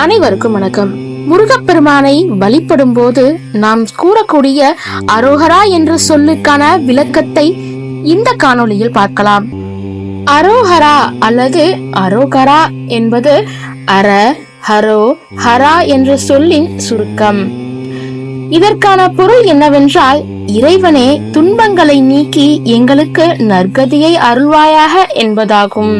அனைவருக்கும் வணக்கம். முருகப்பெருமானை வழிபடும் போது நாம் கூறக்கூடிய அரோகரா என்ற சொல்லுக்கான விளக்கத்தை இந்த காணொளியில் பார்க்கலாம். அரோஹரா அல்லது அரோகரா என்பது அர ஹரோ ஹரா என்ற சொல்லின் சுருக்கம். இதற்கான பொருள் என்னவென்றால் இறைவனே துன்பங்களை நீக்கி எங்களுக்கு நற்கதியை அருள்வாயாக என்பதாகும்.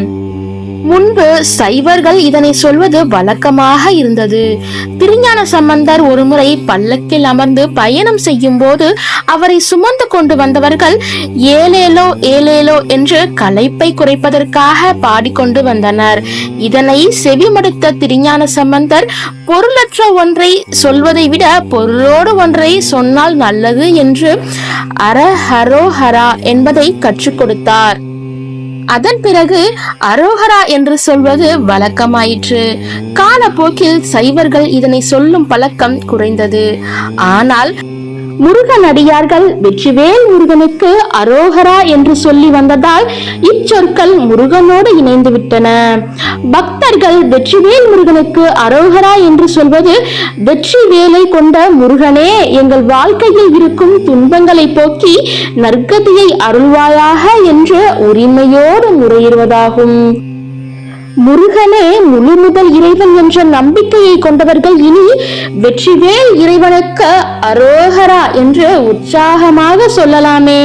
முன்பு சைவர்கள் இதனை சொல்வது வழக்கமாக இருந்தது. திருஞான சம்பந்தர் ஒருமுறை பல்லக்கில் அமர்ந்து பயணம் செய்யும் போது அவரை சுமந்து கொண்டு வந்தவர்கள் ஏலேலோ ஏலேலோ என்று களைப்பை குறைப்பதற்காக பாடிக்கொண்டு வந்தனர். இதனை செவிமடுத்த திருஞான சம்பந்தர் பொருளற்ற ஒன்றை சொல்வதை விட பொருளோடு ஒன்றை சொன்னால் நல்லது என்று அரஹரோஹரா ஹரா என்பதை கற்றுக் கொடுத்தார். அதன் பிறகு அரோகரா என்று சொல்வது வழக்கமாயிற்று. காலப்போக்கில் சைவர்கள் இதனை சொல்லும் பழக்கம் குறைந்தது. ஆனால் முருகன் அடியார்கள் வெற்றிவேல் முருகனுக்கு அரோகரா என்று சொல்லி வந்ததால் இச்சொற்கள் முருகனோடு இணைந்து விட்டன. பக்தர்கள் வெற்றிவேல் முருகனுக்கு அரோகரா என்று சொல்வது வெற்றி வேலை கொண்ட முருகனே எங்கள் வாழ்க்கையில் இருக்கும் துன்பங்களை போக்கி நற்கதியை அருள்வாயாக என்று உரிமையோடு முறையிடுவதாகும். முருகனே முழு முதல் இறைவன் என்ற நம்பிக்கையை கொண்டவர்கள் இனி வெற்றிவேல் இறைவனுக்கு அரோகரா என்று உற்சாகமாக சொல்லலாமே.